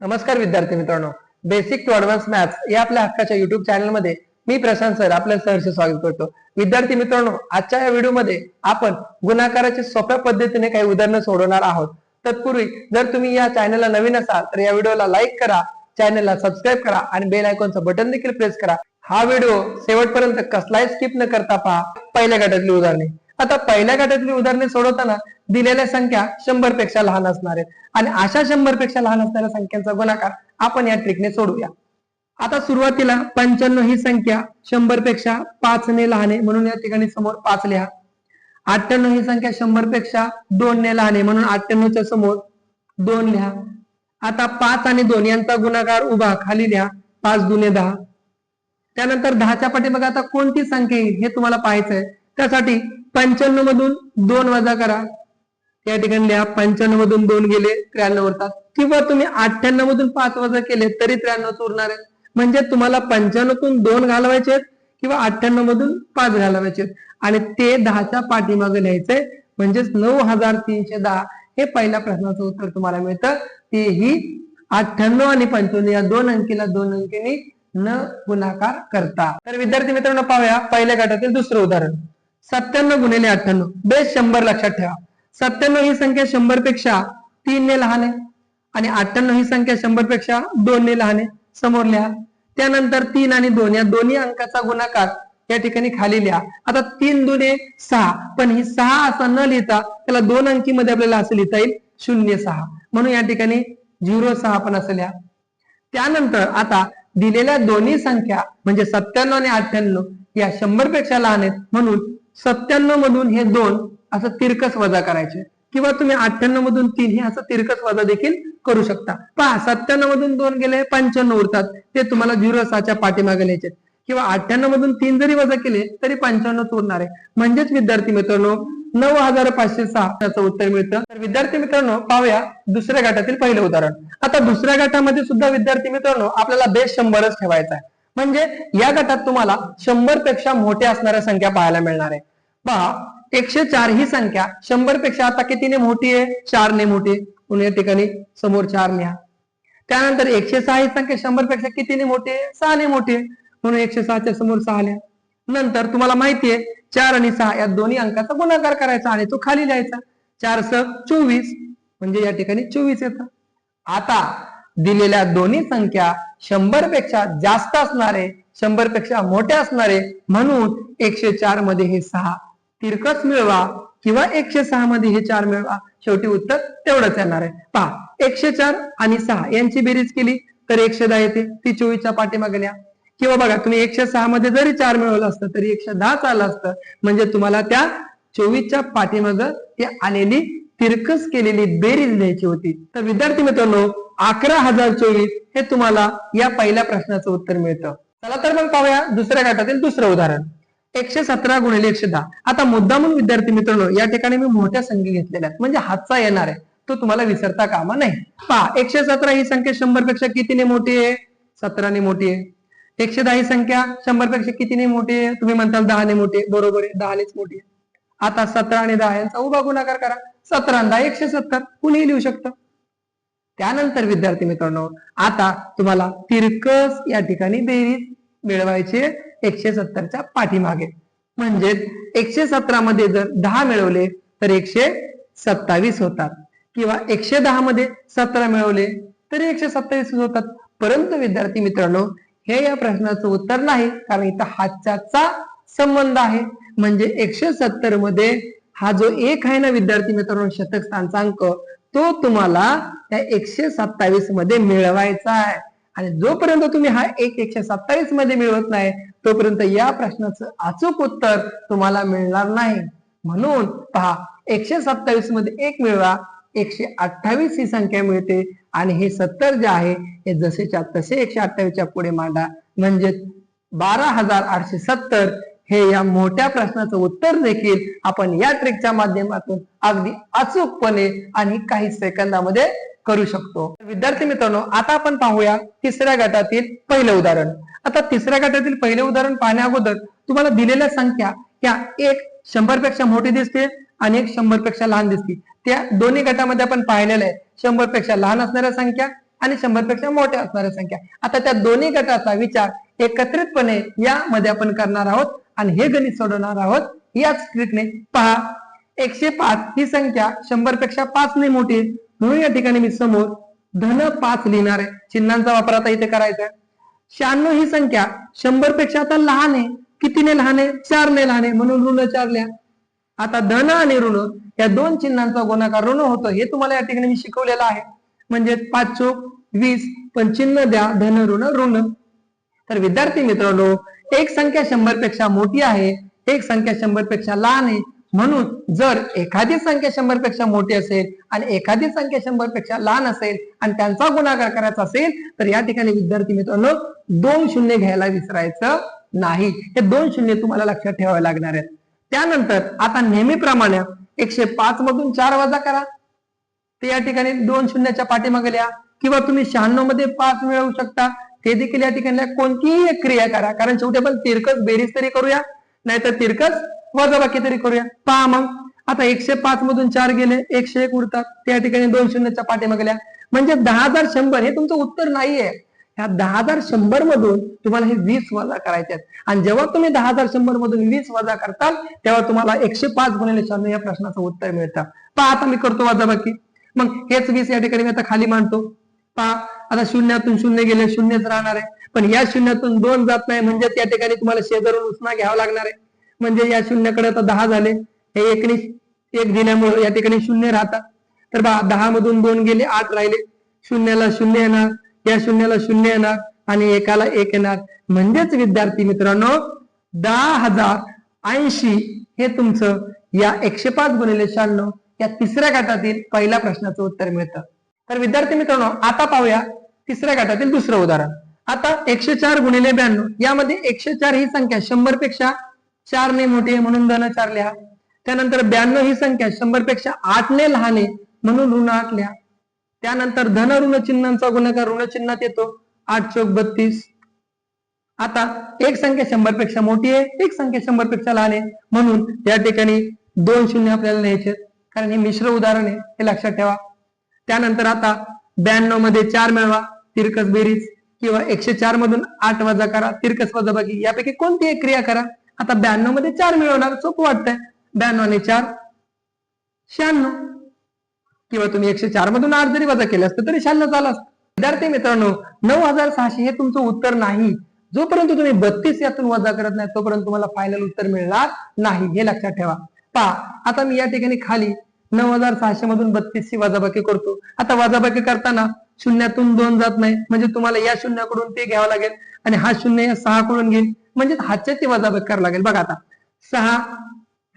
नमस्कार विद्यार्थी मित्रांनो. बेसिक टू अडव्हान्स मॅथ्स या आपल्या हक्काच्या युट्यूब चॅनलमध्ये मी प्रशांत सर आपल्या सहर्ष स्वागत करतो. विद्यार्थी मित्रांनो आजच्या या व्हिडिओमध्ये आपण गुणाकाराची सोप्या पद्धतीने काही उदाहरणं सोडवणार आहोत. तत्पूर्वी जर तुम्ही या चॅनलला नवीन असाल तर या व्हिडिओला लाईक करा चॅनलला सबस्क्राईब करा आणि बेल आयकॉनचं बटन देखील प्रेस करा. हा व्हिडिओ शेवटपर्यंत कसलाही स्किप न करता पहा. पहिल्या गटातली उदाहरणे. आता पहिल्या गटातली उदाहरणे सोडवताना दिलेल्या संख्या शंभरपेक्षा लहान असणार आहेत. आणि अशा शंभरपेक्षा लहान असणाऱ्या संख्यांचा गुणाकार आपण या ट्रिकने सोडूया. आता सुरुवातीला पंच्याण्णव ही संख्या शंभरपेक्षा पाच ने लहान आहे म्हणून या ठिकाणी समोर पाच लिहा. अठ्ठ्याण्णव ही संख्या शंभरपेक्षा दोन ने लहान आहे म्हणून अठ्ठ्याण्णवच्या समोर दोन लिहा. आता पाच आणि दोन यांचा गुणाकार उभा खाली लिहा. पाच दुने दहा. त्यानंतर दहाच्या पाठीमागे आता कोणती संख्या येईल हे तुम्हाला पाहायचं आहे त्यासाठी पंच्याण्णव मधून दोन वजा करा. या ठिकाणी लिहा पंच्याण्णव मधून दोन गेले त्र्याण्णव उरतात किंवा तुम्ही अठ्ठ्याण्णव मधून पाच वजा केले तरी त्र्याण्णव उरणार आहे. म्हणजे तुम्हाला पंच्याण्णवतून दोन घालवायचे आहेत किंवा अठ्ठ्याण्णव मधून पाच घालवायचे आहेत. आणि ते दहाच्या पाठीमागे लिहायचंय. म्हणजेच नऊ हजार तीनशे दहा हे पहिल्या प्रश्नाचं उत्तर तुम्हाला मिळतं. तेही अठ्ठ्याण्णव आणि पंच्याण्णव या दोन अंकीला दोन अंकीने न गुणाकार करता. तर विद्यार्थी मित्रांनो पाहूया पहिल्या गटातील दुसरं उदाहरण. सत्त्याण्णव गुणिले अठ्ठ्याण्णव. बेस शंभर लक्षात ठेवा. सत्त्याण्णव ही संख्या शंभरपेक्षा तीन ने लहान आहे. आणि अठ्ठ्याण्णव ही संख्या शंभरपेक्षा दोन ने लहान आहे. समोर लिहा. त्यानंतर तीन आणि दोन या दोन्ही अंकाचा गुणाकार या ठिकाणी खाली लिहा. आता तीन दुने सहा. पण ही सहा असं न लिहिता त्याला दोन अंकीमध्ये आपल्याला असं लिहिता येईल. शून्य सहा. म्हणून या ठिकाणी झिरो सहा पण असं लिहा. त्यानंतर आता दिलेल्या दोन्ही संख्या म्हणजे सत्त्याण्णव आणि अठ्ठ्याण्णव या शंभरपेक्षा लहान आहेत. म्हणून सत्त्याण्णव मधून हे दोन असं तिरकस वजा करायचे. किंवा तुम्ही अठ्ठ्याण्णव मधून तीन हे असं तिरकस वजा देखील करू शकता. पहा सत्त्याण्णव मधून दोन गेले पंच्याण्णव उरतात. ते तुम्हाला झिरो सहाच्या पाठीमागे लिहायचे किंवा अठ्ठ्याण्णव मधून तीन जरी वजा केले तरी पंच्याण्णव उरणार आहे. म्हणजेच विद्यार्थी मित्रांनो नऊ हजार पाचशे सहा याचं उत्तर मिळतं. तर विद्यार्थी मित्रांनो पाहूया दुसऱ्या गटातील पहिलं उदाहरण. आता दुसऱ्या गटामध्ये सुद्धा विद्यार्थी मित्रांनो आपल्याला बेस शंभरच ठेवायचा आहे. म्हणजे या गटात तुम्हाला शंभरपेक्षा मोठ्या असणाऱ्या संख्या पाहायला मिळणार आहे. पहा एकशे चार ही संख्या शंभरपेक्षा आता कितीने मोठी आहे? चार ने मोठी आहे. म्हणून या ठिकाणी समोर चार लिहा. त्यानंतर एकशे सहा ही संख्या शंभरपेक्षा कितीने मोठी आहे? सहा ने मोठी आहे. म्हणून एकशे सहाच्या समोर सहा लिहा. नंतर तुम्हाला माहिती आहे चार आणि सहा या दोन्ही अंकाचा गुणाकार करायचा आणि तो खाली लिहायचा. चार स चोवीस म्हणजे या ठिकाणी चोवीस येतं. आता दिलेल्या दोन्ही संख्या शंभरपेक्षा जास्त असणारे शंभरपेक्षा असणारे म्हणून एकशे चारमध्ये हे सहा. तिरकस मिळवा किंवा एकशे सहा मध्ये हे चार मिळवा. शेवटी उत्तर तेवढंच येणार आहे. पहा एकशे चार आणि सहा यांची बेरीज केली तर एकशे दहा येते. ती चोवीसच्या पाठीमागे लिहा किंवा बघा तुम्ही एकशे सहा मध्ये जरी चार मिळवलं असतं तरी एकशे दहा आलं असतं. म्हणजे तुम्हाला त्या चोवीसच्या पाठीमाग ते आलेली तिरकस केलेली बेरीज लिहायची होती. तर विद्यार्थी मित्रांनो अकरा हजार चोवीस हे तुम्हाला या पहिल्या प्रश्नाचं उत्तर मिळतं. चला तर मग पाहूया दुसऱ्या गटातील दुसरं उदाहरण. एकशे सतरा गुणिले एकशे दहा. आता मुद्दा म्हणून विद्यार्थी मित्रांनो या ठिकाणी मी मोठ्या संख्या घेतलेल्या आहेत. म्हणजे हातचा येणार आहे. तो तुम्हाला विसरता कामा नाही पहा एकशे सतरा ही संख्या शंभरपेक्षा कितीने मोठी आहे? सतराने मोठी आहे. एकशे दहा ही संख्या शंभरपेक्षा कितीने मोठी आहे? तुम्ही म्हणताल दहाने मोठी आहे. बरोबर आहे दहानेच मोठी आहे. आता सतरा आणि दहा यांचा उभा गुणाकार करा. सतरा दहा एकशे सत्तर. कुणीही लिहू शकतं. त्यानंतर विद्यार्थी मित्रांनो आता तुम्हाला तिरकस या ठिकाणी बेरीज मिळवायची एकशे सत्तरच्या पाठीमागे. म्हणजेच एकशे सतरा मध्ये जर दहा मिळवले तर एकशे सत्तावीस होतात. किंवा एकशे दहा मध्ये सतरा मिळवले तरी एकशे सत्तावीस होतात. परंतु विद्यार्थी मित्रांनो हे या प्रश्नाचं उत्तर नाही कारण इथं हातच्याचा संबंध आहे. म्हणजे एकशे सत्तरमध्ये हा जो एक आहे ना विद्यार्थी मित्रांनो शतक स्थानचा अंक तो तुम्हाला त्या एकशे सत्तावीसमध्ये मिळवायचा आहे. आणि जोपर्यंत तुम्ही हा एक एकशे सत्तावीसमध्ये मिळवत नाही तोपर्यंत या प्रश्नाचं अचूक उत्तर तुम्हाला मिळणार नाही. म्हणून पहा एकशे सत्तावीसमध्ये एक मिळवा एकशे अठ्ठावीस ही संख्या मिळते. आणि हे सत्तर जे आहे हे जसेच्या तसे एकशे अठ्ठावीसच्या पुढे मांडा. म्हणजे बारा हजार आठशे सत्तर हे या मोठ्या प्रश्नाचं उत्तर देखील आपण या ट्रिकच्या माध्यमातून अगदी अचूकपणे आणि काही सेकंदामध्ये करू शकतो. विद्यार्थी मित्रांनो आता आपण पाहूया तिसऱ्या गटातील पहिलं उदाहरण. आता तिसऱ्या गटातील पहिले उदाहरण पाहण्या अगोदर तुम्हाला दिलेल्या संख्या या एक शंभरपेक्षा मोठी दिसते आणि एक शंभरपेक्षा लहान दिसते त्या दोन्ही गटामध्ये आपण पाहिलेलं आहे शंभरपेक्षा लहान असणाऱ्या संख्या आणि शंभरपेक्षा मोठ्या असणाऱ्या संख्या. आता त्या दोन्ही गटाचा विचार एकत्रितपणे यामध्ये आपण करणार आहोत आणि हे गणित सोडवणार आहोत. याच ट्रिकने पहा. एकशे पाच ही संख्या शंभरपेक्षा पाच ने मोठी. म्हणून या ठिकाणी मी समोर धन पाच लिहिणार आहे. चिन्हांचा वापर आता इथे करायचा शहाण्णव ही संख्या शंभरपेक्षा आता लहान आहे. कितीने लहान आहे? चार ने लहान आहे. म्हणून ऋण चार लिहा आता धन आणि ऋण या दोन चिन्हांचा गुणाकार ऋण होतो. हे तुम्हाला या ठिकाणी मी शिकवलेलं आहे. म्हणजे पाच चोक वीस पण चिन्ह द्या. धन ऋण ऋण. तर विद्यार्थी मित्रांनो एक संख्या शंभरपेक्षा मोठी आहे एक संख्या शंभरपेक्षा लहान आहे. म्हणून जर एखादी संख्या शंभरपेक्षा मोठी असेल आणि एखादी संख्या शंभरपेक्षा लहान असेल आणि त्यांचा गुणाकार करायचा असेल तर या ठिकाणी विद्यार्थी मित्रांनो दोन शून्य घ्यायला विसरायचं नाही. हे दोन शून्य तुम्हाला लक्षात ठेवावे लागणार आहेत. त्यानंतर आता नेहमीप्रमाणे एकशे पाच मधून चार वजा करा. ते या ठिकाणी दोन शून्याच्या पाठीमागे लिहा. किंवा तुम्ही शहाण्णवमध्ये पाच मिळवू शकता. ते देखील या ठिकाणी कोणतीही एक क्रिया करा. कारण शेवटी आपण तिरकस बेरीज तरी करूया नाहीतर तिरकस वजाबाकी तरी करूया. पहा मग. आता एकशे पाच मधून चार गेले एकशे एक उरतात. त्या ठिकाणी दोन शून्यच्या पाठीमागल्या म्हणजे दहा हजार शंभर हे तुमचं उत्तर नाहीये. ह्या दहा हजार शंभर मधून तुम्हाला हे वीस वजा करायचे आहेत. आणि जेव्हा तुम्ही दहा हजार शंभर मधून वीस वजा करताल तेव्हा तुम्हाला एकशे पाच गुणिले शहाण्णव या प्रश्नाचं उत्तर मिळतं. पहा आता मी करतो वजाबाकी. मग हेच वीस या ठिकाणी मी आता खाली मांडतो. पहा आता शून्यातून शून्य गेले शून्यच राहणार आहे. पण या शून्यातून दोन जात नाही म्हणजे त्या ठिकाणी तुम्हाला शेजारून उष्णा घ्यावा लागणार आहे. म्हणजे या शून्याकडे आता दहा झाले. हे एकने एक दिल्यामुळे या ठिकाणी शून्य राहतात. तर बा दहा मधून दोन गेले आठ राहिले. शून्याला शून्य येणार या शून्याला शून्य येणार आणि एकाला एक येणार. म्हणजेच विद्यार्थी मित्रांनो दहा हजार ऐंशी हे तुमचं या एकशे पाच गुणिले शहाण्णव या तिसऱ्या गटातील पहिल्या प्रश्नाचं उत्तर मिळतं. तर विद्यार्थी मित्रांनो आता पाहूया तिसऱ्या गटातील दुसरं उदाहरण. आता एकशे चार गुणिले ब्याण्णव यामध्ये एकशे चार ही संख्या शंभरपेक्षा चार ने मोठी आहे म्हणून धन चार लिहा. त्यानंतर ब्याण्णव ही संख्या शंभरपेक्षा आठ ने लहान आहे म्हणून ऋण आठ लिहा. त्यानंतर धन ऋण चिन्हांचा गुणाकार ऋण चिन्हात येतो. आठ चौक बत्तीस. आता एक संख्या शंभरपेक्षा मोठी आहे एक संख्या शंभरपेक्षा लहान आहे म्हणून या ठिकाणी दोन शून्य आपल्याला लिहायचे कारण हे मिश्र उदाहरण आहे हे लक्षात ठेवा. त्यानंतर आता ब्याण्णवमध्ये चार मिळवा तिरकस बेरीज किंवा एकशे चार मधून आठ वजा करा तिरकस वजाबाकी यापैकी कोणती एक क्रिया करा? आता ब्याण्णवमध्ये चार मिळवणार सोपं वाटतंय. ब्याण्णव आणि चार शहाण्णव. किंवा तुम्ही एकशे चार मधून आठ जरी वजा केलं असतं तरी शहाण्णव झालं असतं. विद्यार्थी मित्रांनो नऊ हजार सहाशे हे तुमचं उत्तर नाही. जोपर्यंत तुम्ही बत्तीस यातून वजा करत नाही तोपर्यंत तुम्हाला फायनल उत्तर मिळणार नाही. हे लक्षात ठेवा. पहा आता मी या ठिकाणी खाली नऊ हजार सहाशे मधून बत्तीस ची वजाबाकी करतो. आता वजाबाकी करताना शून्यातून दोन जात नाही. म्हणजे तुम्हाला या शून्याकडून ते घ्यावं लागेल. आणि हा शून्य या सहा कडून घेईल. म्हणजे हाच्याची वजाबाकी करावं लागेल. बघा आता. सहा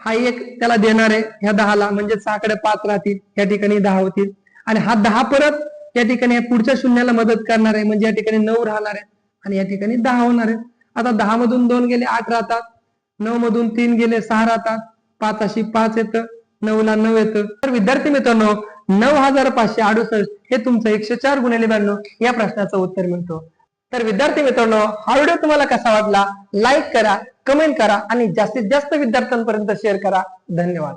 हा एक त्याला देणार आहे. ह्या दहाला. म्हणजे सहाकडे पाच राहतील. या ठिकाणी दहा होतील. आणि हा दहा परत या ठिकाणी पुढच्या शून्याला मदत करणार आहे. म्हणजे या ठिकाणी नऊ राहणार आहे. आणि या ठिकाणी दहा होणार आहे. आता दहा मधून दोन गेले आठ राहतात. नऊ मधून तीन गेले सहा राहतात. पाच अशी पाच येतं. नऊ ला नऊ येतो. तर विद्यार्थी मित्रांनो नऊ हजार पाचशे अडुसष्ट हे तुमचं एकशे चार गुणिले ब्याण्णव या प्रश्नाचं उत्तर मिळतो. तर विद्यार्थी मित्रांनो हा व्हिडिओ तुम्हाला कसा वाटला? लाईक करा कमेंट करा आणि जास्तीत जास्त विद्यार्थ्यांपर्यंत शेअर करा. धन्यवाद.